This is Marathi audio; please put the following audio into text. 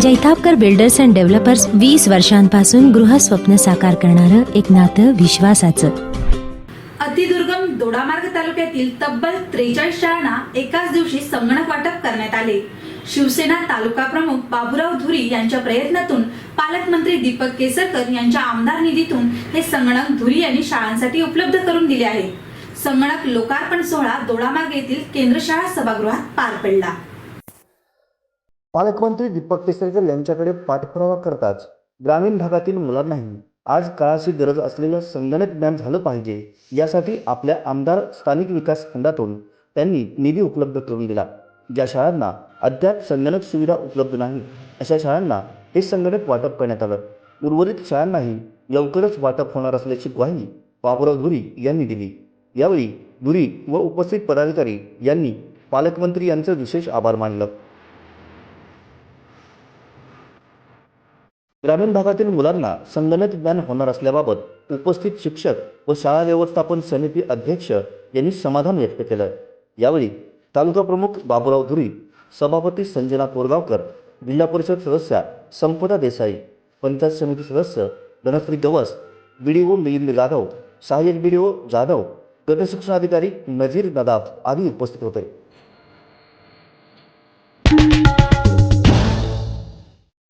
जैतापकर बिल्डर्स अँड डेव्हलपर्स वीस वर्षांपासून गृहस्वप्न साकार करणारं एक नातं विश्वासाचं. अतिदुर्गम दोडामार्ग तालुक्यातील तब्बल त्रेचाळीस शाळांना एकाच दिवशी संगणक वाटप करण्यात आले. शिवसेना तालुका प्रमुख बाबुराव धुरी यांच्या प्रयत्नातून पालकमंत्री दीपक केसरकर यांच्या आमदार निधीतून हे संगणक धुरी यांनी शाळांसाठी उपलब्ध करून दिले आहे. संगणक लोकार्पण सोहळा दोडामार्ग येथील केंद्र शाळा सभागृहात पार पडला. पालकमंत्री दीपक केसरकर यांच्याकडे पाठपुरावा करताच ग्रामीण भागातील मुलांनाही आज काळाची गरज असलेलं संगणक ज्ञान झालं पाहिजे यासाठी आपल्या आमदार स्थानिक विकास खंडातून त्यांनी निधी उपलब्ध करून दिला. ज्या शाळांना अद्याप संगणक सुविधा उपलब्ध नाही अशा शाळांना हे संगणक वाटप करण्यात आलं. उर्वरित शाळांनाही लवकरच वाटप होणार असल्याची ग्वाही बाबुराव धुरी यांनी दिली. यावेळी धुरी व उपस्थित पदाधिकारी यांनी पालकमंत्री यांचं विशेष आभार मानलं. ग्रामीण भागातील मुलांना संगणक ज्ञान होणार असल्याबाबत उपस्थित शिक्षक व शाळा व्यवस्थापन समिती अध्यक्ष यांनी समाधान व्यक्त केलं यावेळी तालुका प्रमुख बाबुराव धुरी सभापती संजना कोरगावकर जिल्हा परिषद सदस्या संपदा देसाई पंचायत समिती सदस्य Dhanashri Gawas B D O Milind Jadhav सहाय्यक बी डी ओ जाधव गटशिक्षणाधिकारी नजीर नदाफ आदी उपस्थित होते.